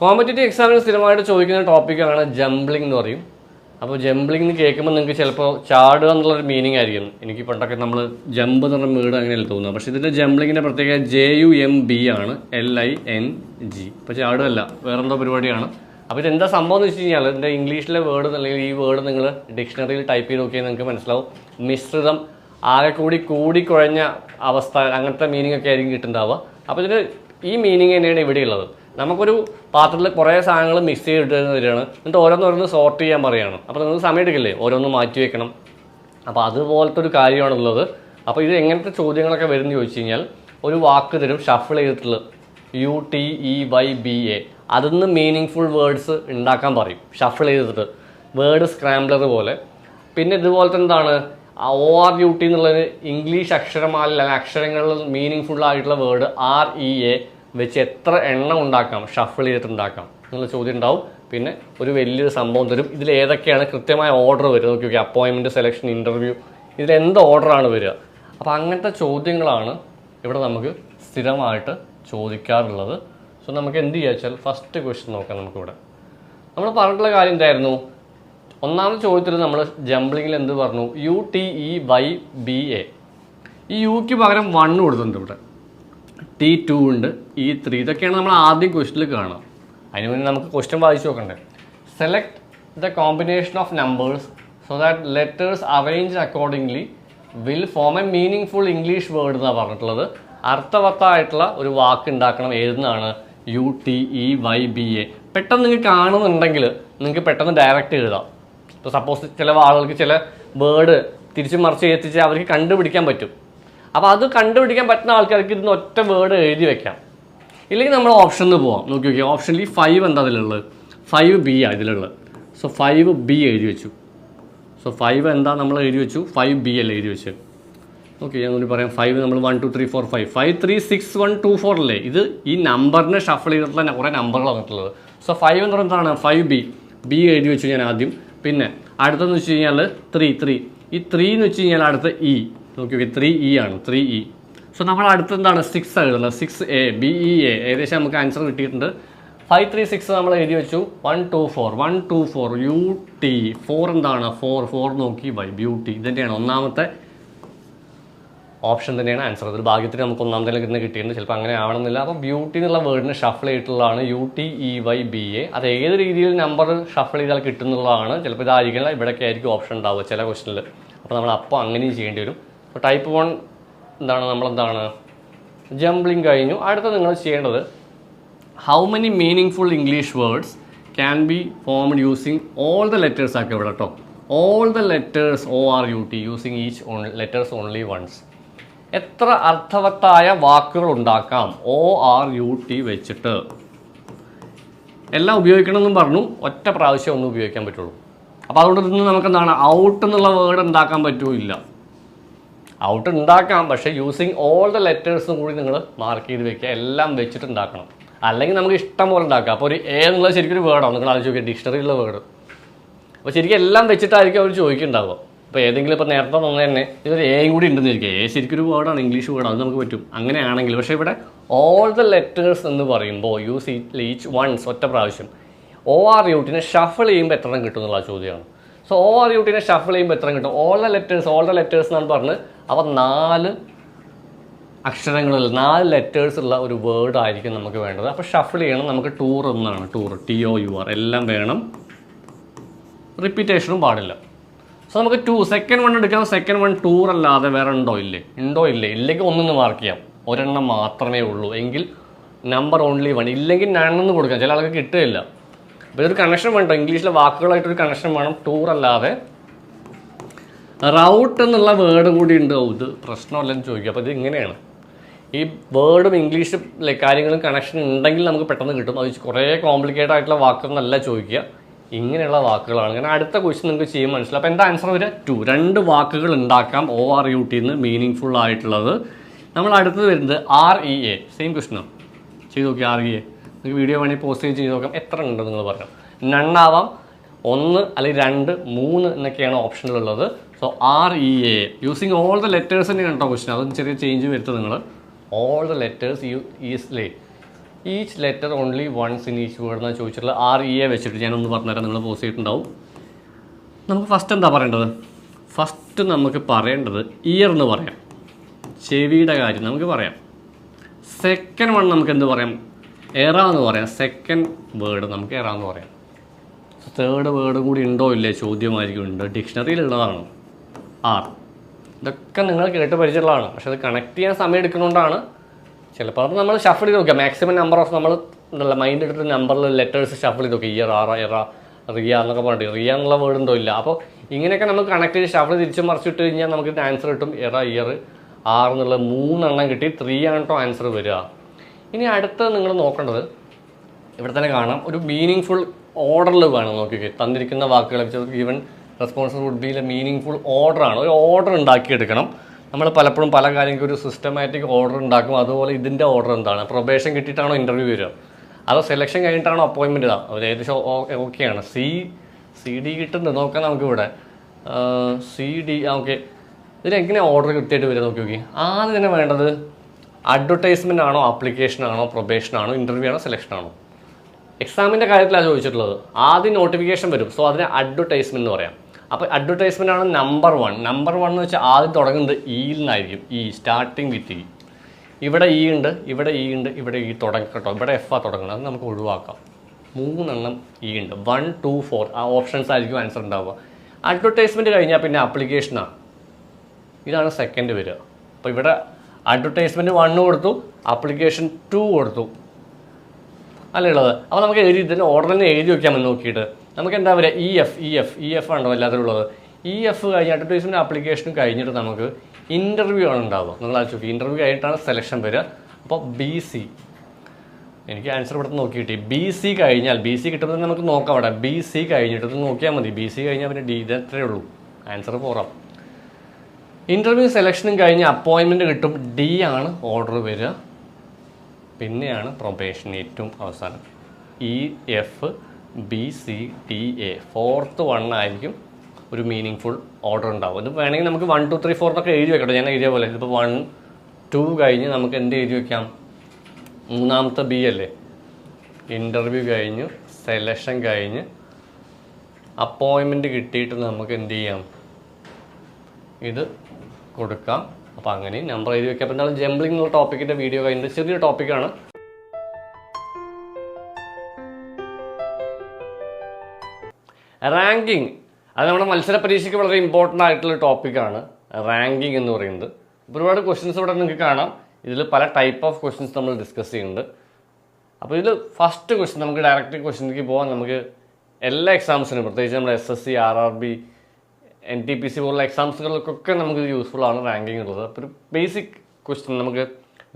Competitive എക്സാമിന് സ്ഥിരമായിട്ട് ചോദിക്കുന്ന ടോപ്പിക്കാണ് ജംബ്ലിംഗ് എന്ന് പറയും. അപ്പോൾ ജംബ്ലിംഗ് എന്ന് കേൾക്കുമ്പോൾ നിങ്ങൾക്ക് ചിലപ്പോൾ ചാടുക എന്നുള്ളൊരു മീനിങ് ആയിരിക്കും. എനിക്ക് പണ്ടൊക്കെ നമ്മൾ ജമ്പ് എന്ന് പറഞ്ഞ വീട് അങ്ങനെയല്ല തോന്നുന്നത്. പക്ഷേ ഇതിന്റെ ജംബ്ലിങ്ങിന്റെ പ്രത്യേക ജെ യു എം ബി ആണ്. എൽ ഐ എൻ ജി ഇപ്പോൾ ചാടുകയല്ല. വേറെന്തോ പരിപാടിയാണ്. അപ്പോൾ ഇതെന്താ സംഭവം എന്ന് വെച്ച് കഴിഞ്ഞാൽ ഇതിന്റെ ഇംഗ്ലീഷിലെ വേർഡ് അല്ലെങ്കിൽ ഈ വേർഡ് നിങ്ങൾ ഡിക്ഷണറിയിൽ ടൈപ്പ് ചെയ്ത് നോക്കിയാൽ നിങ്ങൾക്ക് മനസ്സിലാവും. മിശ്രിതം ആകെ കൂടി കൂടിക്കുഴഞ്ഞ അവസ്ഥ അങ്ങനത്തെ മീനിങ് ഒക്കെ ആയിരിക്കും കിട്ടുന്നുണ്ടാവുക അപ്പോൾ ഇതിന് ഈ മീനിങ് തന്നെയാണ് ഇവിടെ ഉള്ളത് നമുക്കൊരു പാത്രത്തിൽ കുറേ സാധനങ്ങൾ മിക്സ് ചെയ്തിട്ട് തരികയാണ് എന്നിട്ട് ഓരോന്നോരോന്ന് സോർട്ട് ചെയ്യാൻ പറയുകയാണ് അപ്പോൾ നിങ്ങൾക്ക് സമയം എടുക്കില്ലേ? ഓരോന്ന് മാറ്റി വെക്കണം. അപ്പോൾ അതുപോലത്തെ ഒരു കാര്യമാണുള്ളത്. അപ്പോൾ ഇത് എങ്ങനത്തെ ചോദ്യങ്ങളൊക്കെ വരുന്ന ചോദിച്ചു കഴിഞ്ഞാൽ ഒരു വാക്ക് തരും ഷഫിൾ ചെയ്തിട്ടുള്ള U T E Y B A അതിൽ നിന്ന് മീനിങ് ഫുൾ വേർഡ്സ് ഉണ്ടാക്കാൻ പറയും. ഷഫിൾ ചെയ്തിട്ട്. വേർഡ് സ്ക്രാംബ്ലർ പോലെ. പിന്നെ ഇതുപോലത്തെ എന്താണ്? ഒ ആർ യു ടി എന്നുള്ളത് ഇംഗ്ലീഷ് അക്ഷരമാല അക്ഷരങ്ങളിൽ മീനിങ് ഫുൾ ആയിട്ടുള്ള വേർഡ് ആർ ഇ എ വെച്ച് എത്ര എണ്ണം ഉണ്ടാക്കാം ഷഫിൾ ചെയ്തിട്ട് ഉണ്ടാക്കാം എന്നുള്ള ചോദ്യം ഉണ്ടാവും. പിന്നെ ഒരു വലിയൊരു സംഭവം തരും. ഇതിൽ ഏതൊക്കെയാണ് കൃത്യമായ ഓർഡർ വരിക? നോക്കി നോക്കി അപ്പോയിൻമെന്റ് സെലക്ഷൻ ഇന്റർവ്യൂ ഇതിൽ എന്ത് ഓർഡറാണ് വരിക? അപ്പോൾ അങ്ങനത്തെ ചോദ്യങ്ങളാണ് ഇവിടെ നമുക്ക് സ്ഥിരമായിട്ട് ചോദിക്കാറുള്ളത്. സോ നമുക്ക് എന്ത് ചെയ്യുക വെച്ചാൽ ഫസ്റ്റ് ക്വസ്റ്റ്യൻ നോക്കാം നമുക്കിവിടെ. നമ്മൾ പറഞ്ഞിട്ടുള്ള കാര്യം എന്തായിരുന്നു? ഒന്നാമത്തെ ചോദ്യത്തിൽ നമ്മൾ ജംബ്ലിങ്ങിൽ എന്ത് പറഞ്ഞു? U T E Y B A ഈ യുക്ക് പകരം വൺ കൊടുത്തിട്ടുണ്ട് ഇവിടെ. ടി ടു ഉണ്ട്. ഇ ത്രീ ഇതൊക്കെയാണ് നമ്മൾ ആദ്യം ക്വസ്റ്റിൽ കാണുക. അതിന് മുന്നേ നമുക്ക് ക്വസ്റ്റ്യൻ വായിച്ചു നോക്കണ്ടേ. Select the combination of numbers so that letters arrange accordingly will form a meaning full English word എന്നാണ് പറഞ്ഞിട്ടുള്ളത്. അർത്ഥവത്തായിട്ടുള്ള ഒരു വാക്ക് ഉണ്ടാക്കണം ഏതെന്നാണ്? U T E Y B A പെട്ടെന്ന് നിങ്ങൾക്ക് കാണുന്നുണ്ടെങ്കിൽ നിങ്ങൾക്ക് പെട്ടെന്ന് ഡയറക്റ്റ് എഴുതാം. ഇപ്പോൾ സപ്പോസ് ചില ആളുകൾക്ക് ചില വേർഡ് തിരിച്ചു മറിച്ച് എത്തിച്ച് അവർക്ക് കണ്ടുപിടിക്കാൻ പറ്റും. അപ്പോൾ അത് കണ്ടുപിടിക്കാൻ പറ്റുന്ന ആൾക്കാർക്ക് ഇതിന് ഒറ്റ വേർഡ് എഴുതി വെക്കാം. ഇല്ലെങ്കിൽ നമ്മൾ ഓപ്ഷനിൽ പോവാം. നോക്കി നോക്കി. ഓപ്ഷനിൽ ഫൈവ് എന്താ അതിലുള്ളത്? ഫൈവ് ബി ആ ഇതിലുള്ളത്. സോ ഫൈവ് ബി എഴുതി വെച്ചു. സോ ഫൈവ് എന്താ നമ്മൾ എഴുതി വെച്ചു? ഫൈവ് ബി അല്ലേ എഴുതി വെച്ചത് ഓക്കെ ഞാൻ കൂടി പറയാം. ഫൈവ് നമ്മൾ one two three four five five three six one two four അല്ലേ? ഇത് ഈ നമ്പറിനെ ഷഫിൾ ചെയ്തിട്ടുള്ള കുറേ നമ്പറുകൾ വന്നിട്ടുള്ളത്. സോ ഫൈവ് എന്ന് പറയുന്നത് എന്താണ്? ഫൈവ് ബി ബി എഴുതി വെച്ചു ഞാൻ ആദ്യം. പിന്നെ അടുത്തെന്ന് വെച്ച് കഴിഞ്ഞാൽ ത്രീ ത്രീ ഈ ത്രീ എന്ന് വെച്ച് കഴിഞ്ഞാൽ അടുത്ത ഇ നോക്കി ത്രീ ഇ ആണ് ത്രീ ഇ സോ നമ്മൾ അടുത്ത് എന്താണ് സിക്സ് എഴുതുന്നത് six A B E A ഏകദേശം നമുക്ക് ആൻസർ കിട്ടിയിട്ടുണ്ട്. ഫൈവ് ത്രീ സിക്സ് നമ്മൾ എഴുതി വെച്ചു. One two four one two four U T four എന്താണ്? ഫോർ ഫോർ നോക്കി ബൈ ബ്യൂട്ടി ഇതന്നെയാണ് ഒന്നാമത്തെ ഓപ്ഷൻ തന്നെയാണ് ആൻസർ അതിൽ ഭാഗ്യത്തിന് നമുക്ക് ഒന്നാമത്തെ ഇന്ന് കിട്ടിയിട്ടുണ്ട്. ചിലപ്പോൾ അങ്ങനെ ആവണമെന്നില്ല. അപ്പോൾ ബ്യൂട്ടി എന്നുള്ള വേർഡിന് ഷഫിൾ ചെയ്തിട്ടുള്ളതാണ് U T E Y B A അത് ഏത് രീതിയിൽ നമ്പർ ഷഫിൾ ചെയ്താൽ കിട്ടുന്നുള്ളതാണ്. ചിലപ്പോൾ ഇതായിരിക്കില്ല. ഇവിടെയൊക്കെ ആയിരിക്കും ഓപ്ഷൻ ഉണ്ടാവുക ചില ക്വസ്റ്റിനിൽ അപ്പോൾ നമ്മൾ അപ്പോൾ അങ്ങനെയും ചെയ്യേണ്ടി വരും. അപ്പോൾ ടൈപ്പ് വൺ എന്താണ് നമ്മളെന്താണ്? ജംബ്ലിങ് കഴിഞ്ഞു. അടുത്ത നിങ്ങൾ ചെയ്യേണ്ടത് how many meaning full English words can be formed using all the letters ആക്കി ഇവിടെ കേട്ടോ all the letters O R U T using each letters only once എത്ര അർത്ഥവത്തായ വാക്കുകൾ ഉണ്ടാക്കാം? ഒ ആർ യു ടി വെച്ചിട്ട്. എല്ലാം ഉപയോഗിക്കണമെന്നും പറഞ്ഞു. ഒറ്റ പ്രാവശ്യം ഒന്നും ഉപയോഗിക്കാൻ പറ്റുള്ളൂ. അപ്പോൾ അതുകൊണ്ട് നമുക്ക് എന്താണ് ഔട്ട് എന്നുള്ള വേർഡ് ഉണ്ടാക്കാൻ പറ്റൂല ഔട്ട് ഉണ്ടാക്കാം. പക്ഷേ യൂസിങ് ഓൾ ദ ലെറ്റേഴ്സും കൂടി നിങ്ങൾ മാർക്ക് ചെയ്ത് വെക്കുക. എല്ലാം വെച്ചിട്ട് ഉണ്ടാക്കണം. അല്ലെങ്കിൽ നമുക്ക് ഇഷ്ടം പോലെ ഉണ്ടാക്കാം. അപ്പോൾ ഒരു എ എന്നുള്ളത് ശരിക്കും ഒരു വേർഡാണ് നിങ്ങൾ ആലോചിച്ച് നോക്കിയാൽ ഡിക്ഷണറിയിലുള്ള വേർഡ് അപ്പോൾ ശരിക്കും എല്ലാം വെച്ചിട്ടായിരിക്കും അവർ ചോദിക്കുന്നുണ്ടാവുക അപ്പോൾ ഏതെങ്കിലും ഇപ്പോൾ നേരത്തെ തന്നെ തന്നെ ഇതൊരു എയും കൂടി ഉണ്ടെന്ന് ഇരിക്കുക എ ശരിക്കും ഒരു വേർഡാണ് ഇംഗ്ലീഷ് വേർഡ് അത് നമുക്ക് പറ്റും. അങ്ങനെയാണെങ്കിൽ പക്ഷേ ഇവിടെ ഓൾ ദ ലെറ്റേഴ്സ് എന്ന് പറയുമ്പോൾ യൂസ് ഈച്ച് വൺസ് ഒറ്റ പ്രാവശ്യം. ഒ ആർ യൂട്ടിനെ ഷഫിൾ ചെയ്യുമ്പോൾ എത്ര കിട്ടും എന്നുള്ള ചോദ്യമാണ്. സോ ഓ ആർ യൂട്ടിനെ ഷഫിൾ ചെയ്യുമ്പോൾ എത്ര കിട്ടും. All the letters all the letters എന്നാണ് പറഞ്ഞ് അപ്പോൾ നാല് അക്ഷരങ്ങളിൽ നാല് ലെറ്റേഴ്സ് ഉള്ള ഒരു വേർഡ് ആയിരിക്കും നമുക്ക് വേണ്ടത്. അപ്പോൾ ഷഫിൾ ചെയ്യണം. നമുക്ക് ടൂർ എന്നാണ്. Tour T O U R എല്ലാം വേണം. റിപ്പീറ്റേഷനും പാടില്ല. സോ നമുക്ക് ടു സെക്കൻഡ് വൺ എടുക്കാം. സെക്കൻഡ് വൺ ടൂർ അല്ലാതെ വേറെ ഉണ്ടോ? ഇല്ലേ. ഉണ്ടോ? ഇല്ലേ. ഇല്ലെങ്കിൽ ഒന്നൊന്ന് മാർക്ക് ചെയ്യാം. ഒരെണ്ണം മാത്രമേ ഉള്ളൂ. എങ്കിൽ നമ്പർ ഓൺലി വൺ ഇല്ലെങ്കിൽ നണ്ണെന്ന് കൊടുക്കാം. ചില ആൾക്ക് കിട്ടുകയില്ല. അപ്പോൾ ഇതൊരു കണക്ഷൻ വേണ്ടോ? ഇംഗ്ലീഷിലെ വാക്കുകളായിട്ടൊരു കണക്ഷൻ വേണം. ടൂർ അല്ലാതെ. റൗട്ട് എന്നുള്ള വേർഡ് കൂടി ഉണ്ട്. ഓ, ഇത് പ്രശ്നമല്ലെന്ന് ചോദിക്കുക അപ്പോൾ ഇത് ഇങ്ങനെയാണ്. ഈ വേർഡും ഇംഗ്ലീഷും കാര്യങ്ങളും കണക്ഷൻ ഉണ്ടെങ്കിൽ നമുക്ക് പെട്ടെന്ന് കിട്ടും. അത് കുറേ കോംപ്ലിക്കേറ്റഡ് ആയിട്ടുള്ള വാക്കൊന്നല്ല ചോദിക്കുക. ഇങ്ങനെയുള്ള വാക്കുകളാണ്. കാരണം അടുത്ത ക്വസ്റ്റ്യൻ നിങ്ങൾക്ക് ചെയ്യാൻ മനസ്സിലാവും. അപ്പോൾ എന്റെ ആൻസർ വരെ ടു രണ്ട് വാക്കുകൾ ഉണ്ടാക്കാം. ഒ ആർ യു ടി എന്ന് മീനിങ് ഫുൾ ആയിട്ടുള്ളത്. നമ്മൾ അടുത്തത് വരുന്നത് ആർ ഇ എ സെയിം ക്വസ്റ്റ്യനാണ് ചെയ്ത് നോക്കി ആർ ഇ എ നിങ്ങൾക്ക് വീഡിയോ വേണമെങ്കിൽ പോസ്റ്റ് ചെയ്ത് നോക്കാം. എത്ര ഉണ്ട് നിങ്ങൾ പറയാം നണ്ണാവാം ഒന്ന് അല്ലെങ്കിൽ രണ്ട് മൂന്ന് എന്നൊക്കെയാണ് ഓപ്ഷനിലുള്ളത് so R E A using all the letters തന്നെയാണ് കേട്ടോ ക്വസ്റ്റൻ അതൊന്നും ചെറിയ ചേഞ്ച് വരുത്തുക നിങ്ങൾ all the letters you is lay each letter only once in each word എന്നാണ് ചോദിച്ചിട്ടുള്ള ആർ ഇ എ വെച്ചിട്ട് ഞാനൊന്ന് പറഞ്ഞുതരാം. നിങ്ങൾ പോസ്റ്റ് ചെയ്തിട്ടുണ്ടാവും. നമുക്ക് ഫസ്റ്റ് എന്താ പറയേണ്ടത്? ഫസ്റ്റ് നമുക്ക് പറയേണ്ടത് ഇയർ എന്ന് പറയാം. ചെവിയുടെ കാര്യം നമുക്ക് പറയാം. സെക്കൻഡ് വൺ നമുക്ക് എന്ത് പറയാം? എറ എന്ന് പറയാം. സെക്കൻഡ് വേർഡ് നമുക്ക് എറ എന്ന് പറയാം തേർഡ് വേർഡ് കൂടി ഉണ്ടോ ഇല്ലേ? ചോദ്യമായിരിക്കും. ഉണ്ട്. ഡിക്ഷണറിയിലുള്ളതാണ്. ആർ ഇതൊക്കെ നിങ്ങൾ കേട്ട് പരിചയമുള്ളതാണ്. പക്ഷെ അത് കണക്ട് ചെയ്യാൻ സമയം എടുക്കുന്നതുകൊണ്ടാണ് ചിലപ്പോൾ അത് നമ്മൾ ഷഫിൾ ചെയ്ത് നോക്കുക മാക്സിമം നമ്പർ ഓഫ് നമ്മൾ ഉണ്ടല്ല മൈൻഡ് എടുത്തിട്ട് നമ്പറിൽ ലെറ്റേഴ്സ് ഷഫിൾ ചെയ്ത് നോക്കുക ഇയർ ആറ എറ റിയ എന്നൊക്കെ പറഞ്ഞിട്ട്. റിയ എന്നുള്ള വേർഡ് ഉണ്ടോ ഇല്ല. അപ്പോൾ ഇങ്ങനെയൊക്കെ നമുക്ക് കണക്ട് ചെയ്ത് ഷഫിൾ തിരിച്ച് മറിച്ചിട്ട് കഴിഞ്ഞാൽ നമുക്ക് ആൻസർ കിട്ടും. എറ ഇയർ ആറ് എന്നുള്ള മൂന്നെണ്ണം കിട്ടി. ത്രീ ആണ് കേട്ടോ ആൻസർ വരിക. ഇനി അടുത്തത് നിങ്ങൾ നോക്കേണ്ടത് ഇവിടെ തന്നെ കാണാം. ഒരു മീനിങ് ഫുൾ ഓർഡറിൽ വേണം നോക്കിക്കേ. തന്നിരിക്കുന്ന വാക്കുകളെ വെച്ച് even response would be meaning full ഓർഡറാണ് ഒരു ഓർഡർ ഉണ്ടാക്കിയെടുക്കണം. നമ്മൾ പലപ്പോഴും പല കാര്യങ്ങൾക്ക് ഒരു സിസ്റ്റമാറ്റിക് ഓർഡർ ഉണ്ടാക്കും. അതുപോലെ ഇതിന്റെ ഓർഡർ എന്താണ്? പ്രൊബേഷൻ കിട്ടിയിട്ടാണോ ഇന്റർവ്യൂ വരിക? അതോ സെലക്ഷൻ കഴിഞ്ഞിട്ടാണോ അപ്പോയിൻമെന്റ് ഇതാ അത് ഏകദേശം ഓക്കെയാണ്. സി സി ഡി കിട്ടുന്നുണ്ട്. നോക്കാം നമുക്കിവിടെ. സി ഡി ഓക്കെ ഇതിനെങ്ങനെ ഓർഡർ കൃത്യമായിട്ട് വരിക നോക്കി നോക്കി ആദ്യം തന്നെ വേണ്ടത് അഡ്വർടൈസ്മെന്റ് ആണോ ആപ്ലിക്കേഷൻ ആണോ പ്രൊബേഷൻ ആണോ ഇന്റർവ്യൂ ആണോ സെലക്ഷൻ ആണോ? എക്സാമിന്റെ കാര്യത്തിലാണ് ചോദിച്ചിട്ടുള്ളത്. ആദ്യം നോട്ടിഫിക്കേഷൻ വരും. സോ അതിനെ അഡ്വർടൈസ്മെന്റ് എന്ന് പറയാം. അപ്പോൾ അഡ്വർടൈസ്മെന്റ് ആണ് നമ്പർ വൺ നമ്പർ വൺ എന്ന് വെച്ചാൽ ആദ്യം തുടങ്ങുന്നത് ഇയിൽ നിന്നായിരിക്കും ഈ സ്റ്റാർട്ടിങ് വിത്ത് ഇ ഇവിടെ ഇ ഉണ്ട് ഇവിടെ ഇ ഉണ്ട് ഇവിടെ ഇ തുടങ്ങട്ടോ ഇവിടെ എഫ് ആ തുടങ്ങണം അത് നമുക്ക് ഒഴിവാക്കാം. മൂന്നെണ്ണം ഇ ഉണ്ട്. വൺ ടു ഫോർ ആ ഓപ്ഷൻസ് ആയിരിക്കും ആൻസർ ഉണ്ടാവുക. അഡ്വർടൈസ്മെന്റ് കഴിഞ്ഞാൽ പിന്നെ ആപ്ലിക്കേഷനാണ് ഇതാണ് സെക്കൻഡ് വരിക. അപ്പോൾ ഇവിടെ അഡ്വർടൈസ്മെന്റ് വണ്ണ് കൊടുത്തു ആപ്ലിക്കേഷൻ ടു കൊടുത്തു. അല്ലേ ഉള്ളത്? അപ്പോൾ നമുക്ക് എഴുതി ഇതിന്റെ ഓർഡർ തന്നെ എഴുതി വയ്ക്കാൻ മതി നോക്കിയിട്ട്. നമുക്ക് എന്താ പറയുക E F E F E F ആണോ എല്ലാത്തിലും ഉള്ളത്. ഇ എഫ് കഴിഞ്ഞ് അഡ്വർടൈസ്മെന്റ് ആപ്ലിക്കേഷനും കഴിഞ്ഞിട്ട് നമുക്ക് ഇന്റർവ്യൂ ആണ് ഉണ്ടാവുക. നിങ്ങൾ ആലോചിക്കും ഇന്റർവ്യൂ കഴിഞ്ഞിട്ടാണ് സെലക്ഷൻ വരിക. അപ്പോൾ ബി സി എനിക്ക് ആൻസർ ഇവിടെ നോക്കി കിട്ടി ബി സി കഴിഞ്ഞാൽ ബി സി കിട്ടുമ്പോൾ നമുക്ക് നോക്കാം അവിടെ. ബി സി കഴിഞ്ഞിട്ട് നോക്കിയാൽ മതി. ബി സി കഴിഞ്ഞാൽ പിന്നെ ഡി ഇത് എത്രയേ ഉള്ളൂ. ആൻസർ ഫോറാം ഇന്റർവ്യൂ സെലക്ഷനും കഴിഞ്ഞ് അപ്പോയിൻമെന്റ് കിട്ടും. ഡി ആണ് ഓർഡർ വരിക. പിന്നെയാണ് പ്രൊബേഷൻ ഏറ്റവും അവസാനം. E F B C T A fourth one ആയിരിക്കും ഒരു മീനിങ് ഫുൾ ഓർഡർ ഉണ്ടാവും ഇത് വേണമെങ്കിൽ നമുക്ക് വൺ ടു ത്രീ ഫോർ എന്നൊക്കെ എഴുതി വെക്കട്ടെ. ഞാൻ എഴുതിയ പോലെ. ഇതിപ്പോൾ വൺ ടു കഴിഞ്ഞ് നമുക്ക് എന്ത് എഴുതി വെക്കാം? മൂന്നാമത്തെ ബി അല്ലേ? ഇന്റർവ്യൂ കഴിഞ്ഞു സെലക്ഷൻ കഴിഞ്ഞ് അപ്പോയിൻമെന്റ് കിട്ടിയിട്ട് നമുക്ക് എന്ത് ചെയ്യാം? ഇത് കൊടുക്കാം. അപ്പോൾ അങ്ങനെ നമ്പർ എഴുതി വെക്കാം. അപ്പോൾ എന്താണ് ജംബ്ലിംഗ് എന്നുള്ള ടോപ്പിക്കിന്റെ വീഡിയോ കഴിഞ്ഞിട്ട് ചെറിയ ടോപ്പിക്കാണ് റാങ്കിങ് അത് നമ്മുടെ മത്സര പരീക്ഷയ്ക്ക് വളരെ ഇമ്പോർട്ടന്റ് ആയിട്ടുള്ള ടോപ്പിക്കാണ് റാങ്കിങ് എന്ന് പറയുന്നത്. ഒരുപാട് ക്വസ്റ്റ്യൻസ് ഇവിടെ നിങ്ങൾക്ക് കാണാം. ഇതിൽ പല ടൈപ്പ് ഓഫ് ക്വസ്റ്റ്യൻസ് നമ്മൾ ഡിസ്കസ് ചെയ്യുന്നുണ്ട്. അപ്പോൾ ഇതിൽ ഫസ്റ്റ് ക്വസ്റ്റ്യൻ നമുക്ക് ഡയറക്റ്റ് ക്വസ്റ്റ്യനിലേക്ക് പോകാൻ നമുക്ക് എല്ലാ എക്സാംസിനും പ്രത്യേകിച്ച് നമ്മുടെ S S C R R B N T P C പോലുള്ള എക്സാംസുകൾക്കൊക്കെ നമുക്ക് യൂസ്ഫുൾ ആണ് റാങ്കിങ് ഉള്ളത്. അപ്പോൾ ഒരു ബേസിക് ക്വസ്റ്റ്യൻ നമുക്ക്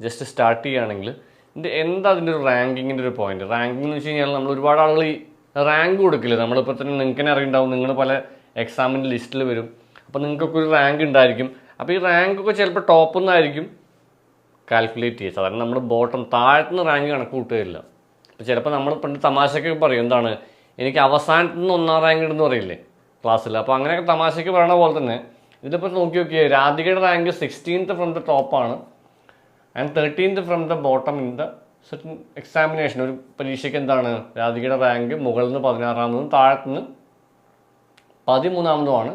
ജസ്റ്റ് സ്റ്റാർട്ട് ചെയ്യുകയാണെങ്കിൽ ഇതിന്റെ എന്താ അതിന്റെ ഒരു റാങ്കിങ്ങിന്റെ ഒരു പോയിന്റ് റാങ്കിങ് എന്ന് വെച്ച് കഴിഞ്ഞാൽ നമ്മൾ ഒരുപാട് ആളുകൾ ഈ റാങ്ക് കൊടുക്കില്ല? നമ്മളിപ്പോൾ തന്നെ നിങ്ങൾക്ക് തന്നെ അറിയുണ്ടാവും. നിങ്ങൾ പല എക്സാമിന്റെ ലിസ്റ്റിൽ വരും. അപ്പോൾ നിങ്ങൾക്കൊക്കെ ഒരു റാങ്ക് ഉണ്ടായിരിക്കും. അപ്പോൾ ഈ റാങ്കൊക്കെ ചിലപ്പോൾ ടോപ്പ് നിന്നായിരിക്കും കാൽക്കുലേറ്റ് ചെയ്യുക. സാധാരണ നമ്മൾ ബോട്ടം താഴത്തുനിന്ന് റാങ്ക് കണക്ക് കൂട്ടുകയില്ല. അപ്പോൾ ചിലപ്പോൾ നമ്മൾ പണ്ട് തമാശക്കൊക്കെ പറയും എന്താണ്? എനിക്ക് അവസാനത്തുനിന്ന് ഒന്നാം റാങ്ക് ഉണ്ടെന്ന് പറയില്ലേ? ക്ലാസ്സിൽ അപ്പോൾ അങ്ങനെയൊക്കെ തമാശയ്ക്ക് പറയണ പോലെ തന്നെ ഇതിലിപ്പോൾ നോക്കി നോക്കിയേ രാധികയുടെ റാങ്ക് സിക്സ്റ്റീൻത്ത് ഫ്രം ദ ടോപ്പാണ് and thirteenth from the bottom in the set examination ഒരു പരീക്ഷയ്ക്ക് എന്താണ്? രാധികയുടെ റാങ്ക് മുകളിൽ നിന്ന് പതിനാറാമതും താഴത്തുനിന്ന് പതിമൂന്നാമതുമാണ്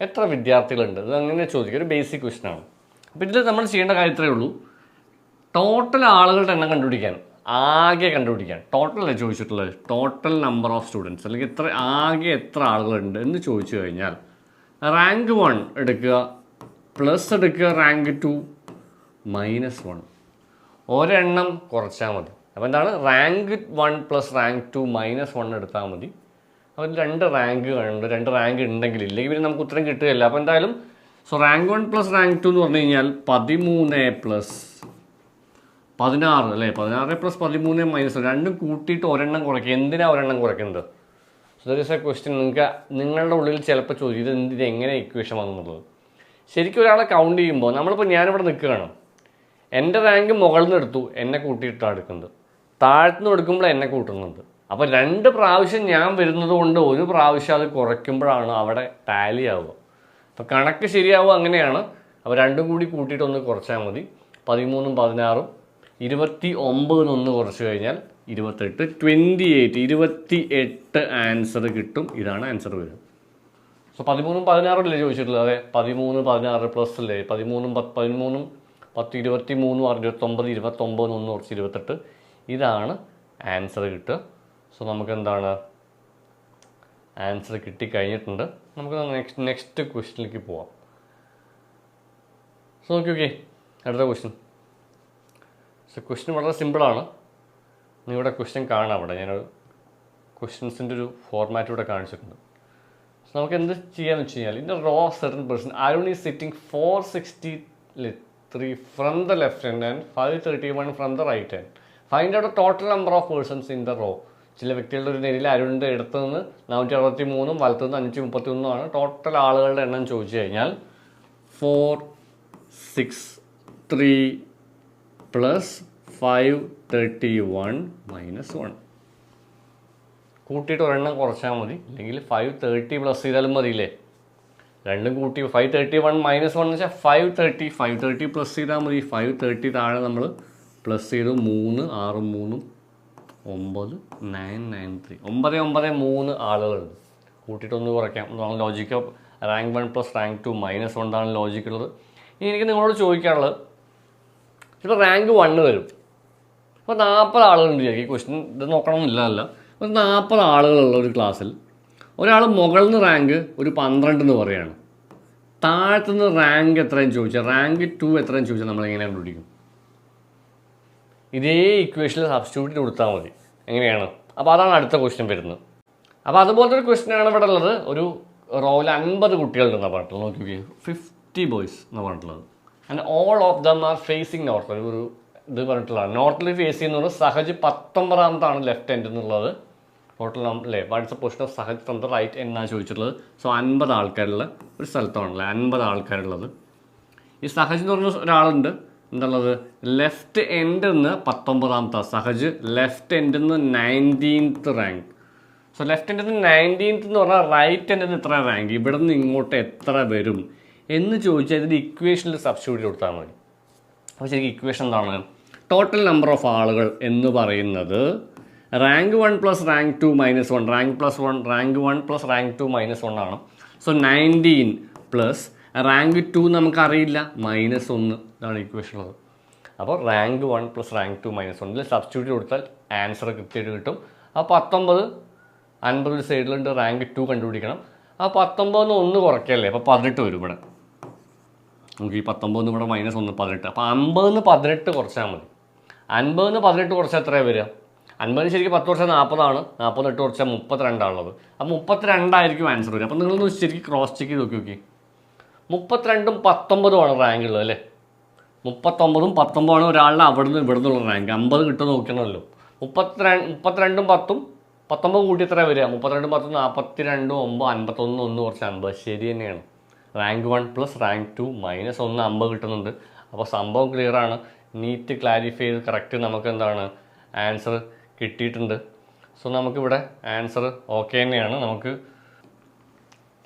എത്ര വിദ്യാർത്ഥികളുണ്ട്? ഇത് അങ്ങനെ ചോദിക്കുക ഒരു ബേസിക് ക്വസ്റ്റൻ ആണ്. അപ്പോൾ ഇതിൽ നമ്മൾ ചെയ്യേണ്ട കാര്യത്രേ ഉള്ളൂ. ടോട്ടൽ ആളുകളുടെ എണ്ണം കണ്ടുപിടിക്കാൻ. ആകെ കണ്ടുപിടിക്കാൻ. ടോട്ടൽ അല്ലേ ചോദിച്ചിട്ടുള്ളത് ടോട്ടൽ നമ്പർ ഓഫ് സ്റ്റുഡൻസ് അല്ലെങ്കിൽ ഇത്ര ആകെ എത്ര ആളുകളുണ്ട് എന്ന് ചോദിച്ചു കഴിഞ്ഞാൽ റാങ്ക് വൺ എടുക്കുക പ്ലസ് എടുക്കുക റാങ്ക് ടു മൈനസ് വൺ ഒരെണ്ണം കുറച്ചാൽ മതി. അപ്പോൾ എന്താണ്? Rank one plus rank two minus one എടുത്താൽ മതി. അപ്പോൾ രണ്ട് റാങ്ക് ഉണ്ട് രണ്ട് റാങ്ക് ഉണ്ടെങ്കിൽ ഇല്ലെങ്കിൽ പിന്നെ നമുക്ക് ഉത്തരം കിട്ടുകയില്ല. അപ്പോൾ എന്തായാലും so rank one plus rank two എന്ന് പറഞ്ഞു കഴിഞ്ഞാൽ പതിമൂന്ന് പ്ലസ് പതിനാറ് അല്ലേ? പതിനാറ് പ്ലസ് പതിമൂന്ന് മൈനസ് രണ്ടും കൂട്ടിയിട്ട് ഒരെണ്ണം കുറയ്ക്കുക എന്തിനാണ് ഒരെണ്ണം കുറയ്ക്കുന്നത്? So there is a question നിങ്ങൾക്ക് നിങ്ങളുടെ ഉള്ളിൽ ചിലപ്പോൾ ചോദിക്കും ഇത് എന്തിന് എങ്ങനെ ഇക്വേഷൻ വന്നുള്ളത്? ശരിക്കും ഒരാളെ കൗണ്ട് ചെയ്യുമ്പോൾ നമ്മളിപ്പോൾ ഞാനിവിടെ നിൽക്കുകയാണ്. എന്റെ റാങ്ക് മുകളിൽ നിന്ന് എടുത്തു എന്നെ കൂട്ടിയിട്ടാണ് എടുക്കുന്നത്. താഴ്ത്തുനിന്ന് എടുക്കുമ്പോൾ എന്നെ കൂട്ടുന്നുണ്ട് അപ്പോൾ രണ്ട് പ്രാവശ്യം ഞാൻ വരുന്നത് കൊണ്ട് ഒരു പ്രാവശ്യം അത് കുറയ്ക്കുമ്പോഴാണ് അവിടെ ടാലി ആവുക. അപ്പോൾ കണക്ക് ശരിയാവുക അങ്ങനെയാണ്. അപ്പോൾ രണ്ടും കൂടി കൂട്ടിയിട്ടൊന്ന് കുറച്ചാൽ മതി. പതിമൂന്നും പതിനാറും ഇരുപത്തി ഒമ്പതിനൊന്ന് കുറച്ച് കഴിഞ്ഞാൽ ഇരുപത്തെട്ട് ട്വന്റി എയ്റ്റ് ഇരുപത്തി എട്ട് ആൻസർ കിട്ടും. ഇതാണ് ആൻസർ വരും സോ പതിമൂന്നും പതിനാറല്ലേ ചോദിച്ചിട്ടുള്ളത്? അതെ പതിമൂന്ന് പതിനാറ് പ്ലസ് അല്ലേ? പതിമൂന്നും പത്ത് പതിമൂന്നും പത്ത് ഇരുപത്തി മൂന്നും ആറ് ഇരുപത്തൊമ്പത് ഇരുപത്തൊമ്പത് ഒന്ന് കുറച്ച് ഇരുപത്തെട്ട്. ഇതാണ് ആൻസർ കിട്ടുക. സോ നമുക്ക് എന്താണ് ആൻസർ കിട്ടിക്കഴിഞ്ഞിട്ടുണ്ട്. നമുക്ക് നെക്സ്റ്റ് നെക്സ്റ്റ് ക്വസ്റ്റിനിലേക്ക് പോവാം. സോ ഓക്കെ ഓക്കെ അടുത്ത ക്വസ്റ്റ്യൻ സോ ക്വസ്റ്റ്യൻ വളരെ സിമ്പിളാണ് നിങ്ങളുടെ ക്വസ്റ്റ്യൻ കാണാം അവിടെ. ഞാനൊരു ക്വസ്റ്റ്യൻസിന്റെ ഒരു ഫോർമാറ്റ് ഇവിടെ കാണിച്ചിട്ടുണ്ട്. സോ നമുക്ക് എന്ത് ചെയ്യാന്ന് വെച്ച് കഴിഞ്ഞാൽ in row certain person Arun is sitting four sixty three from the left hand and five thirty one from the right hand find out total number of persons in the row ചില വ്യക്തികളുടെ ഒരു നിരയിൽ അരുണിന്റെ ഇടത്ത് നിന്ന് നാനൂറ്റി അറുപത്തി മൂന്നും വലത്തു നിന്ന് അഞ്ഞൂറ്റി മുപ്പത്തി ഒന്നുമാണ് ടോട്ടൽ ആളുകളുടെ എണ്ണം ചോദിച്ചു കഴിഞ്ഞാൽ four six three plus five thirty one minus one കൂട്ടിയിട്ട് ഒരെണ്ണം കുറച്ചാൽ മതി. അല്ലെങ്കിൽ ഫൈവ് തേർട്ടി പ്ലസ് ചെയ്താലും മതിയില്ലേ? രണ്ടും കൂട്ടി five thirty one minus one എന്ന് വെച്ചാൽ five thirty five thirty plus ചെയ്താൽ മതി. ഫൈവ് തേർട്ടി താഴെ നമ്മൾ പ്ലസ് ചെയ്തു മൂന്ന് ആറ് മൂന്നും ഒമ്പത് നയൻ നയൻ ത്രീ ഒമ്പത് ഒമ്പത് മൂന്ന് ആളുകളുണ്ട് കൂട്ടിയിട്ടൊന്ന് കുറയ്ക്കാം. അതാണ് logic rank one plus rank two minus one ലോജിക്കുള്ളത് ഇനി എനിക്ക് നിങ്ങളോട് ചോദിക്കാനുള്ളത്. ഇപ്പോൾ റാങ്ക് വണ്ണ് വരും. അപ്പോൾ നാൽപ്പത് ആളുകളുണ്ട് ഈ ക്വസ്റ്റ്യൻ ഇത് നോക്കണമെന്നില്ല അല്ല. ഒരു നാൽപ്പത് ആളുകളുള്ള ഒരു ക്ലാസ്സിൽ ഒരാൾ മുകളിൽ നിന്ന് റാങ്ക് ഒരു പന്ത്രണ്ട് എന്ന് പറയുകയാണ് താഴത്തുനിന്ന് റാങ്ക് എത്രയും ചോദിച്ചാൽ റാങ്ക് ടു എത്രയും ചോദിച്ചാൽ നമ്മൾ എങ്ങനെ കണ്ടുപിടിക്കും? ഇതേ ഇക്വേഷനിൽ സബ്സ്റ്റിറ്റ്യൂട്ട് കൊടുത്താൽ മതി. എങ്ങനെയാണ്? അപ്പോൾ അതാണ് അടുത്ത ക്വസ്റ്റ്യൻ വരുന്നത്. അപ്പോൾ അതുപോലത്തെ ഒരു ക്വസ്റ്റ്യനാണ് ഇവിടെ ഉള്ളത്. ഒരു റോയിൽ അൻപത് കുട്ടികളുണ്ടെന്നാണ് പറഞ്ഞിട്ടുള്ളത്. നോക്കി നോക്കി ഫിഫ്റ്റി ബോയ്സ് എന്ന് പറഞ്ഞിട്ടുള്ളത്. And all of them are facing north ഒരു ഇത് പറഞ്ഞിട്ടുള്ളതാണ്. നോർത്തിൽ ഫേസ് ചെയ്യുന്നത് സഹജ് പത്തൊമ്പതാമത്താണ് ലെഫ്റ്റ് എൻഡ് എന്നുള്ളത്. ടോട്ടൽ അല്ലേ what's position of Sahaj from the right എന്നാണ് ചോദിച്ചിട്ടുള്ളത്. സോ അൻപത് ആൾക്കാരുള്ള ഒരു സ്ഥലത്താണല്ലേ അൻപത് ആൾക്കാരുള്ളത്. ഈ സഹജ് എന്ന് പറഞ്ഞ ഒരാളുണ്ട്. എന്തുള്ളത് ലെഫ്റ്റ് എൻഡ് നിന്ന് പത്തൊമ്പതാമത്തെ സഹജ് ലെഫ്റ്റ് എൻഡിൽ നിന്ന് നയന്റീൻത്ത് റാങ്ക് സോ ലെഫ്റ്റ് എൻഡിൽ നിന്ന് നയന്റീൻത്ത് എന്ന് പറഞ്ഞാൽ റൈറ്റ് എൻഡിൽ നിന്ന് എത്ര റാങ്ക് ഇവിടെ നിന്ന് ഇങ്ങോട്ട് എത്ര വരും എന്ന് ചോദിച്ചാൽ ഇതിന്റെ ഇക്വേഷനിൽ സബ്സ്റ്റിറ്റ്യൂട്ട് കൊടുത്താൽ മതി. അപ്പോൾ ശരിക്കും ഇക്വേഷൻ എന്താണ്? ടോട്ടൽ നമ്പർ ഓഫ് ആളുകൾ എന്ന് പറയുന്നത് rank one plus rank two minus one rank plus one rank one plus rank two minus one ആണ്. So nineteen plus rank two നമുക്കറിയില്ല. മൈനസ് ഒന്ന് ഇതാണ് ഇക്വേഷൻ ഉള്ളത്. അപ്പോൾ rank one plus rank two minus വണ്ണിൽ സബ്സ്റ്റിറ്റ്യൂട്ട് കൊടുത്താൽ answer കൃത്യമായിട്ട് കിട്ടും. ആ പത്തൊമ്പത് അൻപത് സൈഡിലുണ്ട് റാങ്ക് ടു കണ്ടുപിടിക്കണം. ആ പത്തൊമ്പതിന് ഒന്ന് കുറയ്ക്കല്ലേ? അപ്പോൾ പതിനെട്ട് വരും ഇവിടെ. നമുക്ക് ഈ പത്തൊമ്പതിന് ഇവിടെ മൈനസ് ഒന്ന് പതിനെട്ട്. അപ്പോൾ അമ്പതിന് പതിനെട്ട് കുറച്ചാൽ മതി. അൻപതിന് പതിനെട്ട് വർഷം എത്രയാണ് വരിക? അൻപതിന് ശരിക്കും പത്ത് വർഷം നാൽപ്പതാണ് നാൽപ്പത് എട്ട് കുറച്ചാൽ മുപ്പത്തിരണ്ടാണുള്ളത്. അപ്പോൾ മുപ്പത്തിരണ്ടായിരിക്കും ആൻസർ വരിക. അപ്പോൾ നിങ്ങളൊന്ന് ശരിക്കും ക്രോസ് ചെക്ക് ചെയ്ത് നോക്കി നോക്കി. മുപ്പത്തിരണ്ടും പത്തൊമ്പതുമാണ് റാങ്ക് ഉള്ളത് അല്ലേ? മുപ്പത്തൊമ്പതും പത്തൊമ്പതാണ് ഒരാളുടെ അവിടെ നിന്ന് ഇവിടെ നിന്നുള്ള റാങ്ക് അമ്പത് കിട്ടുമെന്ന് നോക്കണമല്ലോ. മുപ്പത്തിരണ്ട് മുപ്പത്തിരണ്ടും പത്തും പത്തൊമ്പത് കൂട്ടി എത്ര വരിക? മുപ്പത്തിരണ്ടും പത്തും നാൽപ്പത്തി രണ്ടും ഒമ്പത് അൻപത്തൊന്ന് ഒന്ന് കുറച്ച് അൻപത്. ശരി തന്നെയാണ്. Rank one plus rank two minus ഒന്ന് അമ്പത് കിട്ടുന്നുണ്ട്. അപ്പോൾ സംഭവം ക്ലിയർ ആണ്. നീറ്റ് ക്ലാരിഫൈ ചെയ്ത് കറക്റ്റ് നമുക്ക് എന്താണ് ആൻസർ കിട്ടിയിട്ടുണ്ട്. സോ നമുക്കിവിടെ ആൻസർ ഓക്കെ തന്നെയാണ്. നമുക്ക്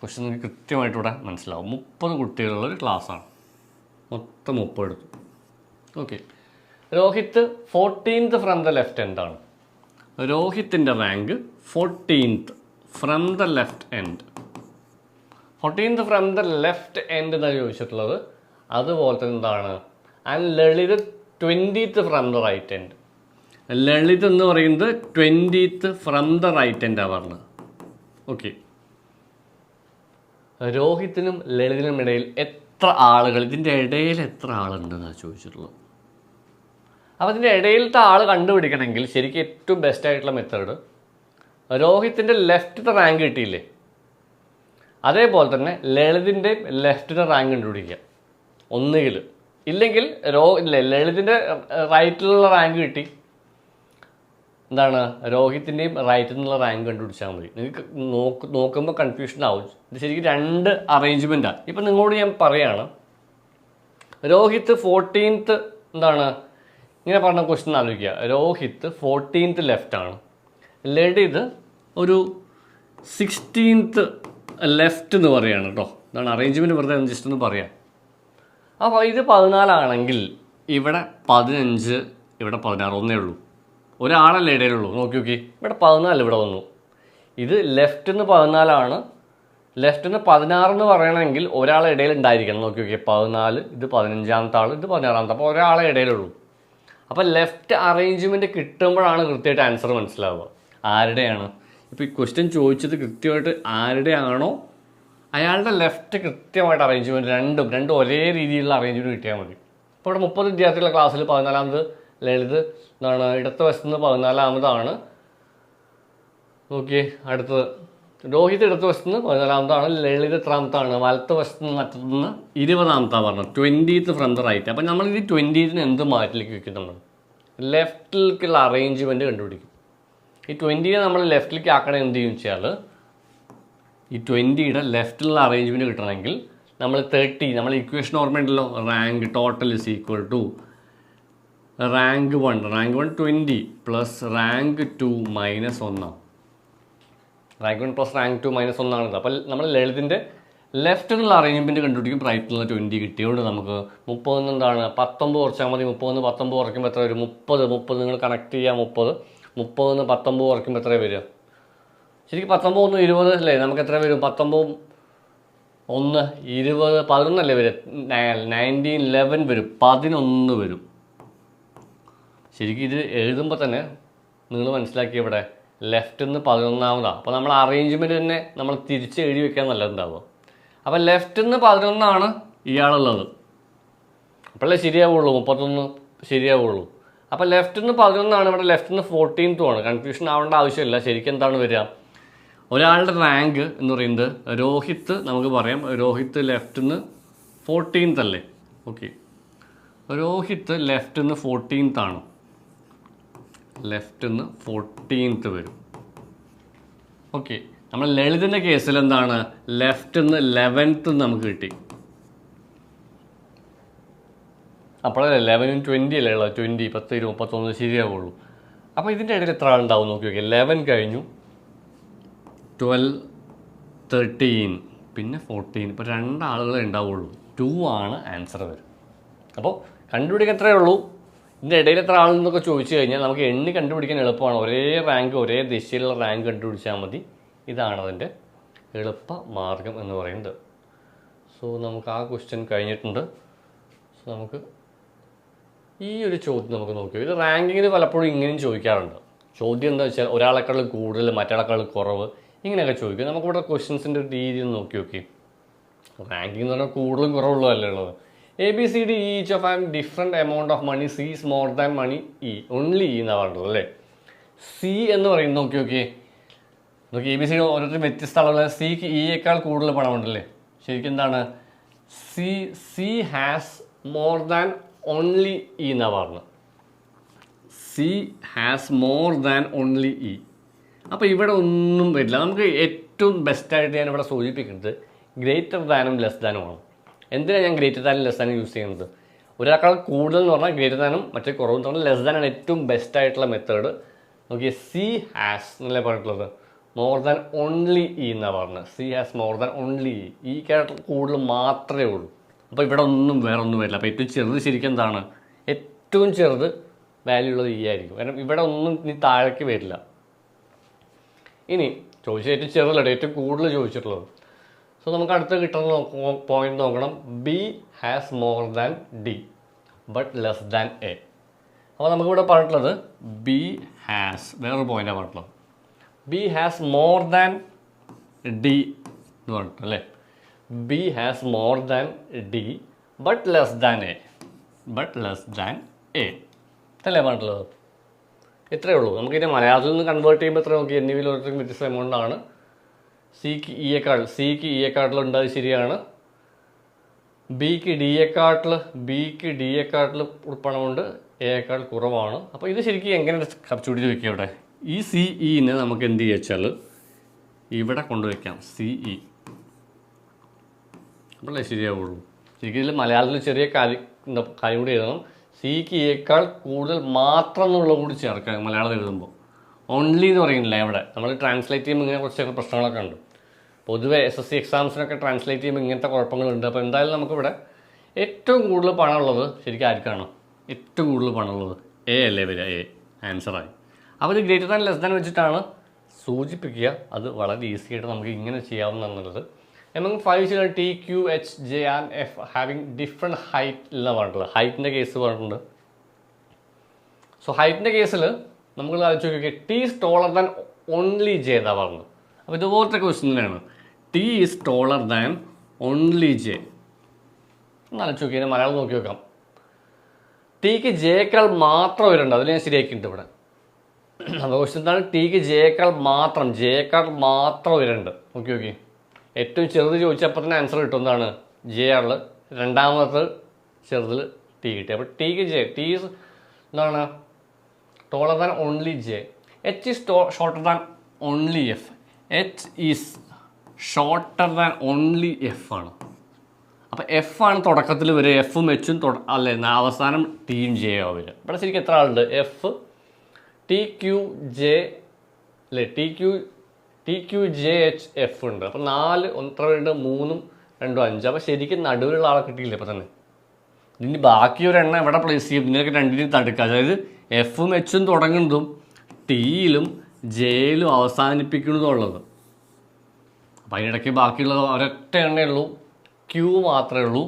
ക്വസ്റ്റ്യൻ നമുക്ക് കൃത്യമായിട്ട് ഇവിടെ മനസ്സിലാവും. മുപ്പത് കുട്ടികളുള്ളൊരു ക്ലാസ്സാണ് മൊത്തം മുപ്പത് എടുത്തു. Okay Rohit fourteenth from the left എന്താണ്? രോഹിത്തിന്റെ rank fourteenth from the left end fourteenth from the left end എന്നാണ് ചോദിച്ചിട്ടുള്ളത്? അതുപോലെ തന്നെ എന്താണ്? And Lalit twentieth from the right end Lalit എന്ന് പറയുന്നത് ട്വന്റീത്ത് ഫ്രം ദ റൈറ്റ് എൻഡാണ് പറഞ്ഞത്. ഓക്കെ രോഹിത്തിനും ലളിതിനും ഇടയിൽ എത്ര ആളുകൾ ഇതിന്റെ ഇടയിൽ എത്ര ആളുണ്ടെന്നാണ് ചോദിച്ചിട്ടുള്ളത്? അപ്പോൾ ഇതിന്റെ ഇടയിലത്തെ ആൾ കണ്ടുപിടിക്കണമെങ്കിൽ ശരിക്കും ഏറ്റവും ബെസ്റ്റ് ആയിട്ടുള്ള മെത്തേഡ് രോഹിത്തിന്റെ ലെഫ്റ്റത്തെ റാങ്ക് കിട്ടിയില്ലേ? അതേപോലെ തന്നെ ലളിതിന്റെ ലെഫ്റ്റിന്റെ റാങ്ക് കണ്ടുപിടിക്കുക. ഒന്നുകിൽ ഇല്ലെങ്കിൽ രോ ലളിതിന്റെ റൈറ്റിലുള്ള റാങ്ക് കിട്ടി. എന്താണ്? രോഹിത്തിന്റെയും റൈറ്റിൽ നിന്നുള്ള റാങ്ക് കണ്ടുപിടിച്ചാൽ മതി. നിങ്ങൾക്ക് നോക്ക് നോക്കുമ്പോൾ കൺഫ്യൂഷൻ ആവും. ഇത് ശരിക്കും രണ്ട് അറേഞ്ച്മെന്റാണ് ഇപ്പം നിങ്ങളോട് ഞാൻ പറയുകയാണ് രോഹിത്ത് ഫോർട്ടീൻത്ത് എന്താണ്? ഇങ്ങനെ പറഞ്ഞ ക്വസ്റ്റ്യൻ ആലോചിക്കുക. രോഹിത്ത് ഫോർട്ടീൻത്ത് ലെഫ്റ്റാണ് ലളിത് ഒരു സിക്സ്റ്റീൻത്ത് ലെഫ്റ്റ് എന്ന് പറയുകയാണ് കേട്ടോ ഇതാണ് അറേഞ്ച്മെന്റ് വെറുതെ ജസ്റ്റ് ഒന്ന് പറയാം. അപ്പോൾ ഇത് പതിനാലാണെങ്കിൽ ഇവിടെ പതിനഞ്ച് ഇവിടെ പതിനാറ് ഒന്നേ ഉള്ളൂ. ഒരാളല്ലേ ഇടയിലുള്ളൂ. നോക്കി നോക്കി. ഇവിടെ പതിനാല് ഇവിടെ വന്നു. ഇത് ലെഫ്റ്റ് നിന്ന് പതിനാലാണ്. ലെഫ്റ്റ് നിന്ന് പതിനാറ് എന്ന് പറയണമെങ്കിൽ ഒരാളെ ഇടയിൽ ഉണ്ടായിരിക്കണം. നോക്കി നോക്കി. പതിനാല് ഇത് പതിനഞ്ചാമത്തെ ആൾ ഇത് പതിനാറാമത്തെ. അപ്പോൾ ഒരാളെ ഇടയിലുള്ളൂ. അപ്പോൾ ലെഫ്റ്റ് അറേഞ്ച്മെന്റ് കിട്ടുമ്പോഴാണ് കൃത്യമായിട്ട് ആൻസർ മനസ്സിലാവുക. ആരുടെയാണ്? ഇപ്പോൾ ഈ ക്വസ്റ്റ്യൻ ചോദിച്ചത് കൃത്യമായിട്ട് ആരുടെയാണോ അയാളുടെ ലെഫ്റ്റ് കൃത്യമായിട്ട് അറേഞ്ച്മെന്റ് രണ്ടും രണ്ടും ഒരേ രീതിയിലുള്ള അറേഞ്ച്മെന്റ് കിട്ടിയാൽ മതി. ഇപ്പോൾ ഇവിടെ മുപ്പത് വിദ്യാർത്ഥികളുടെ ക്ലാസ്സിൽ പതിനാലാമത് ലളിത് എന്താണ് ഇടത്ത് വശത്തുനിന്ന് പതിനാലാമതാണ്. നോക്കിയേ അടുത്തത്. രോഹിത് ഇടത്ത് വശത്തുനിന്ന് പതിനാലാമതാണ് ലളിത് എത്രാമത്താണ് വലത്ത് വശത്തുനിന്ന് മറ്റത്തുനിന്ന് ഇരുപതാമത്താണ് പറഞ്ഞത്. ട്വന്റീത്ത് ഫ്രം ദ റൈറ്റ് അപ്പം നമ്മൾ ഇത് ട്വന്റീത്തിന് എന്ത് മാറ്റിലേക്ക് വെക്കും നമ്മൾ ലെഫ്റ്റിലേക്കുള്ള അറേഞ്ച്മെന്റ് കണ്ടുപിടിക്കും. ഈ ട്വന്റീനെ നമ്മൾ ലെഫ്റ്റിലേക്ക് ആക്കണേ എന്ത് ചെയ്യും വെച്ചാൽ ഈ ട്വന്റിയുടെ ലെഫ്റ്റിലുള്ള അറേഞ്ച്മെന്റ് കിട്ടണമെങ്കിൽ നമ്മൾ തേർട്ടി നമ്മൾ ഇക്വേഷൻ ഓർമ്മയുണ്ടല്ലോ rank total is equal to rank one rank one twenty plus rank two minus ഒന്നാണ് rank one plus rank two minus ഒന്നാണിത് അപ്പോൾ നമ്മൾ ലളിതിന്റെ ലെഫ്റ്റിലുള്ള അറേഞ്ച്മെന്റ് കണ്ടുപിടിക്കും. റൈറ്റിലുള്ള ട്വന്റി കിട്ടിയോണ്ട് നമുക്ക് മുപ്പതിൽ എന്താണ്? പത്തൊമ്പത് കുറച്ചാൽ മതി. മുപ്പതിന് പത്തൊമ്പത് കുറയ്ക്കുമ്പോൾ എത്ര വരും? മുപ്പത്. മുപ്പത് നിങ്ങൾ കണക്ട് ചെയ്യുക മുപ്പത്. മുപ്പതിന് പത്തൊമ്പത് കുറയ്ക്കുമ്പോൾ എത്ര വരിക? ശരിക്കും പത്തൊമ്പത് ഒന്ന് ഇരുപത് അല്ലേ? നമുക്ക് എത്ര വരും? പത്തൊമ്പത് ഒന്ന് ഇരുപത് പതിനൊന്നല്ലേ വരും? നയന്റീൻ ലെവൻ വരും. പതിനൊന്ന് വരും. ശരിക്കും ഇത് എഴുതുമ്പോൾ തന്നെ നിങ്ങൾ മനസ്സിലാക്കി ഇവിടെ ലെഫ്റ്റ് നിന്ന് പതിനൊന്നാമതാണ് അപ്പോൾ നമ്മൾ അറേഞ്ച്മെന്റ് തന്നെ നമ്മൾ തിരിച്ച് എഴുതി വെക്കാൻ നല്ലതുണ്ടാവുക. അപ്പോൾ ലെഫ്റ്റിൽ നിന്ന് പതിനൊന്നാണ് ഇയാളുള്ളത്. അപ്പോഴല്ലേ ശരിയാവുള്ളൂ? മുപ്പത്തൊന്ന് ശരിയാവുള്ളൂ. അപ്പോൾ ലെഫ്റ്റിൽ നിന്ന് പതിനൊന്നാണ് ഇവിടെ ലെഫ്റ്റിൽ നിന്ന് ഫോർട്ടീൻത്തും ആണ്. കൺഫ്യൂഷൻ ആവേണ്ട ആവശ്യമില്ല. ശരിക്കും എന്താണ് വരിക? ഒരാളുടെ റാങ്ക് എന്ന് പറയുന്നത് രോഹിത്ത് നമുക്ക് പറയാം. രോഹിത്ത് ലെഫ്റ്റിൽ നിന്ന് ഫോർട്ടീൻത്ത് അല്ലേ? ഓക്കെ രോഹിത്ത് ലെഫ്റ്റിൽ നിന്ന് ഫോർട്ടീൻത്ത് ആണ്. ലെഫ്റ്റിൽ നിന്ന് ഫോർട്ടീൻത്ത് വരും. ഓക്കെ നമ്മൾ ലളിതിന്റെ കേസിൽ എന്താണ്? ലെഫ്റ്റിൽ നിന്ന് ലെവൻത്ത് നമുക്ക് കിട്ടി. അപ്പോഴല്ലേ ലെവനും ട്വന്റി അല്ലേ ഉള്ളത്? ട്വന്റി പത്ത് മുപ്പത്തൊന്ന് ശരിയാവുള്ളൂ. അപ്പോൾ ഇതിന്റെ ഇടയിൽ എത്ര ആളുണ്ടാവും? നോക്കി നോക്കി ലെവൻ കഴിഞ്ഞു. ട്വൽവ് തേർട്ടീൻ പിന്നെ ഫോർട്ടീൻ ഇപ്പോൾ രണ്ടാളുകളെ ഉണ്ടാവുള്ളൂ. ടു ആണ് ആൻസർ വരും. അപ്പോൾ കണ്ടുപിടിക്കാൻ എത്രയേ ഉള്ളൂ. ഇതിന്റെ ഇടയിൽ എത്ര ആളെന്നൊക്കെ ചോദിച്ചു കഴിഞ്ഞാൽ നമുക്ക് എണ്ണി കണ്ടുപിടിക്കാൻ എളുപ്പമാണ്. ഒരേ റാങ്ക് ഒരേ ദിശയിലുള്ള റാങ്ക് കണ്ടുപിടിച്ചാൽ മതി. ഇതാണ് അതിന്റെ എളുപ്പ മാർഗം എന്ന് പറയുന്നത്. സോ നമുക്ക് ആ ക്വസ്റ്റ്യൻ കഴിഞ്ഞിട്ടുണ്ട്. സോ നമുക്ക് ഈ ഒരു ചോദ്യം നമുക്ക് നോക്കിയോ? ഇത് റാങ്കിങ്ങിന് പലപ്പോഴും ഇങ്ങനെയും ചോദിക്കാറുണ്ട്. ചോദ്യം എന്താ വെച്ചാൽ ഒരാളെക്കാൾ കൂടുതൽ മറ്റൊരാളെക്കാൾ കുറവ് ഇങ്ങനെയൊക്കെ ചോദിക്കും. നമുക്കിവിടെ ക്വസ്റ്റ്യൻസിന്റെ രീതി നോക്കി നോക്കി. റാങ്കിങ് എന്ന് പറഞ്ഞാൽ കൂടുതലും കുറവുള്ളതല്ലേ ഉള്ളത്? A B C D each of them different amount of money C is more than money E only E എന്നാണ് പറഞ്ഞത് അല്ലേ? സി എന്ന് പറയുന്നത് നോക്കി നോക്കി നോക്കി എ ബി സി ഡി ഓരോരുത്തരും വ്യത്യസ്ത അളവുള്ള സിക്ക് ഇയേക്കാൾ കൂടുതൽ പണമുണ്ടല്ലേ ശരിക്കും എന്താണ്? C C has more than only E എന്നാണ് പറഞ്ഞത്. C has more than only E അപ്പോൾ ഇവിടെ ഒന്നും വരില്ല. നമുക്ക് ഏറ്റവും ബെസ്റ്റായിട്ട് ഞാൻ ഇവിടെ സൂചിപ്പിക്കുന്നത് ഗ്രേറ്റർ ദാനും ലെസ് ദാനും ആണ്. എന്തിനാണ് ഞാൻ ഗ്രേറ്റർ ദാനും ലെസ് ദാനും യൂസ് ചെയ്യുന്നത്? ഒരാൾക്കാൾ കൂടുതൽ എന്ന് പറഞ്ഞാൽ ഗ്രേറ്റർ ദാനും മറ്റേ കുറവെന്ന് പറഞ്ഞാൽ ലെസ് ദാനാണ് ഏറ്റവും ബെസ്റ്റായിട്ടുള്ള മെത്തേഡ് നോക്കിയേ സി ഹാസ് എന്നല്ലേ പറഞ്ഞിട്ടുള്ളത്? മോർ ദാൻ ഓൺലി ഇ എന്നാണ് പറഞ്ഞത്. C has more than only E ഈ ക്യാരക്ടർ കൂടുതൽ മാത്രമേ ഉള്ളൂ. അപ്പോൾ ഇവിടെ ഒന്നും വേറെ ഒന്നും വരില്ല. അപ്പോൾ ഏറ്റവും ചെറുത് ശരിക്കും എന്താണ്? ഏറ്റവും ചെറുത് വാല്യൂ ഉള്ളത് ഈ ആയിരിക്കും. കാരണം ഇവിടെ ഒന്നും ഇനി താഴേക്ക് വരില്ല. ഇനി ചോദിച്ച ഏറ്റവും ചെറുതല്ല ഏറ്റവും കൂടുതൽ ചോദിച്ചിട്ടുള്ളത്. സോ നമുക്ക് അടുത്ത കിട്ടുന്ന പോയിന്റ് നോക്കണം. B has more than D but less than A അപ്പോൾ നമുക്കിവിടെ പറഞ്ഞിട്ടുള്ളത് ബി ഹാസ് വേറൊരു പോയിന്റാണ് പറഞ്ഞിട്ടുള്ളത്. B has more than D എന്ന് പറഞ്ഞിട്ട് അല്ലേ? B has more than D but less than A but less than A അല്ലേ പറഞ്ഞിട്ടുള്ളത്? ഇത്രയേ ഉള്ളൂ. നമുക്കിതിനെ മലയാളത്തിൽ നിന്ന് കൺവേർട്ട് ചെയ്യുമ്പോൾ എത്ര നോക്കി? എന്നിവയിൽ ഓരോരുത്തർക്കും വ്യത്യസ്ത എമൗണ്ടാണ് സിക്ക് ഇയേക്കാൾ സിക്ക് ഇയേക്കാട്ടിൽ അത് ശരിയാണ്. ബിക്ക് ഡിയേക്കാട്ടിൽ ബിക്ക് ഡിയേക്കാട്ടിൽ പണമുണ്ട് എയേക്കാൾ കുറവാണ്. അപ്പോൾ ഇത് ശരിക്കും എങ്ങനെ സബ്സ്റ്റിറ്റ്യൂട്ട് വയ്ക്കുക ഇവിടെ? ഈ സി ഇനെ നമുക്ക് എന്ത് ചെയ്യുക വെച്ചാൽ ഇവിടെ കൊണ്ടുവയ്ക്കാം. സി ഇ അപ്പോൾ ശരിയാവുള്ളൂ. ശരിക്കും ഇതിൽ മലയാളത്തിൽ ചെറിയ കാര്യം കാര്യം കൂടി എഴുതണം. സിക്ക് കിയേക്കാൾ കൂടുതൽ മാത്രം എന്നുള്ള കൂടി ചേർക്കുക മലയാളം എഴുതുമ്പോൾ. ഓൺലി എന്ന് പറയുന്നില്ല ഇവിടെ. നമ്മൾ ട്രാൻസ്ലേറ്റ് ചെയ്യുമ്പോൾ ഇങ്ങനെ കുറച്ചൊക്കെ പ്രശ്നങ്ങളൊക്കെ ഉണ്ട് പൊതുവെ എസ് എസ് സി എക്സാംസിനൊക്കെ ട്രാൻസ്ലേറ്റ് ചെയ്യുമ്പോൾ ഇങ്ങനത്തെ കുഴപ്പങ്ങളുണ്ട്. അപ്പോൾ എന്തായാലും നമുക്കിവിടെ ഏറ്റവും കൂടുതൽ പണമുള്ളത് ശരിക്കും ആർക്കാണ്? ഏറ്റവും കൂടുതൽ പണമുള്ളത് എ അല്ലേ വരിക എ ആൻസറായി അപ്പോൾ ഇത് ഗ്രേറ്റർ ദാൻ ലെസ് ദാൻ വെച്ചിട്ടാണ് സൂചിപ്പിക്കുക. അത് വളരെ ഈസി ആയിട്ട് നമുക്ക് ഇങ്ങനെ ചെയ്യാവുന്നതാണുള്ളത് എമംഗ് ഫൈവ് ചില T Q H J and F having different height എല്ലാം പറഞ്ഞിട്ടുള്ളത്. ഹൈറ്റിന്റെ കേസ് പറഞ്ഞിട്ടുണ്ട്. സോ ഹൈറ്റിന്റെ കേസിൽ നമുക്ക് ആലോചിച്ച് നോക്കിയാൽ T is taller than only J എന്നാ പറഞ്ഞത്. അപ്പോൾ ഇതുപോലത്തെ ക്വസ്റ്റ്യൻ തന്നെയാണ് T is taller than only J എന്നാലോചിച്ച് നോക്കി മലയാളം നോക്കി നോക്കാം. ടിക്ക് ജേക്കാൾ മാത്രം വരുന്നുണ്ട് അതിൽ ഞാൻ ശരിയാക്കിയിട്ടുണ്ട് ഇവിടെ. അപ്പോൾ ക്വസ്റ്റ്യൻ എന്താണ്? ടിക്ക് ജേക്കാൾ മാത്രം ജേക്കാൾ മാത്രം വരുന്നുണ്ട് ഓക്കെ ഓക്കെ ഏറ്റവും ചെറുത് ചോദിച്ചപ്പോൾ തന്നെ ആൻസർ കിട്ടും എന്താണ് ജെ ആറിൽ രണ്ടാമത്തെ ചെറുതിൽ ടി കിട്ടി അപ്പോൾ ടിക്ക് ജെ ടി ഈസ് എന്താണ് taller than only J H is shorter than only F H is shorter than only F ആണ്. അപ്പോൾ എഫ് ആണ് തുടക്കത്തിൽ വരിക എഫും എച്ചും അല്ലേ അവസാനം ടിയും ജെ ആവും ഇവിടെ ശരിക്കും എത്ര ആളുണ്ട്? എഫ് ടി ക്യു ജെ അല്ലേ T Q T Q J H F ഉണ്ട്. അപ്പോൾ നാല് ഒന്ന് രണ്ട് മൂന്നും രണ്ടും അഞ്ച്. അപ്പോൾ ശരിക്കും നടുവിലുള്ള ആളെ കിട്ടിയില്ല ഇപ്പോൾ തന്നെ? ഇനി ബാക്കി ഒരു എണ്ണം എവിടെ പ്ലേസ് ചെയ്യും? ഇതിനൊക്കെ രണ്ടിനും തടുക്കുക. അതായത് എഫും എച്ചും തുടങ്ങുന്നതും ടിയിലും ജെയിലും അവസാനിപ്പിക്കുന്നതുള്ളത് അപ്പം അതിനിടയ്ക്ക് ബാക്കിയുള്ളത് ഒരൊറ്റ എണ്ണേ ഉള്ളൂ. ക്യൂ മാത്രമേ ഉള്ളൂ.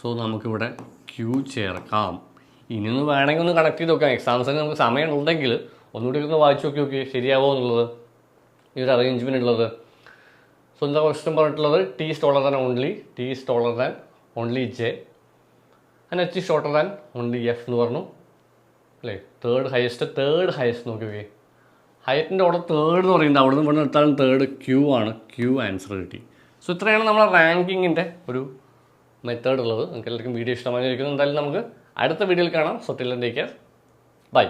സോ നമുക്കിവിടെ ക്യൂ ചേർക്കാം. ഇനി ഒന്ന് വേണമെങ്കിൽ ഒന്ന് കണക്ട് ചെയ്ത് നോക്കാം. എക്സാംസിന് നമുക്ക് സമയമുണ്ടെങ്കിൽ ഒന്നുകൂടി ഒന്ന് വായിച്ചു നോക്കി നോക്കി ശരിയാവോ എന്നുള്ളത്? ഈ ഒരു അറേഞ്ച്മെന്റ് ഉള്ളത്? സോ എന്താ ക്വസ്റ്റൻ പറഞ്ഞിട്ടുള്ളത്? T taller than only T taller than only J and H shorter than only F എന്ന് പറഞ്ഞു. അല്ലേ? തേർഡ് ഹയസ്റ്റ് തേർഡ് ഹയസ്റ്റ് നോക്കിയേ. നോക്കി ഹൈറ്റിന്റെ അവിടെ തേർഡ് എന്ന് പറയുന്നത് അവിടെ നിന്ന് ഇവിടെ തേർഡ് ക്യൂ ആണ്. ക്യൂ ആൻസർ കിട്ടി. സോ ഇത്രയാണ് നമ്മളെ റാങ്കിങ്ങിന്റെ ഒരു മെത്തേഡ് ഉള്ളത്. നിങ്ങൾക്ക് എല്ലാവർക്കും വീഡിയോ ഇഷ്ടമായിരിക്കുന്നു എന്തായാലും നമുക്ക് അടുത്ത വീഡിയോയിൽ കാണാം. So care bye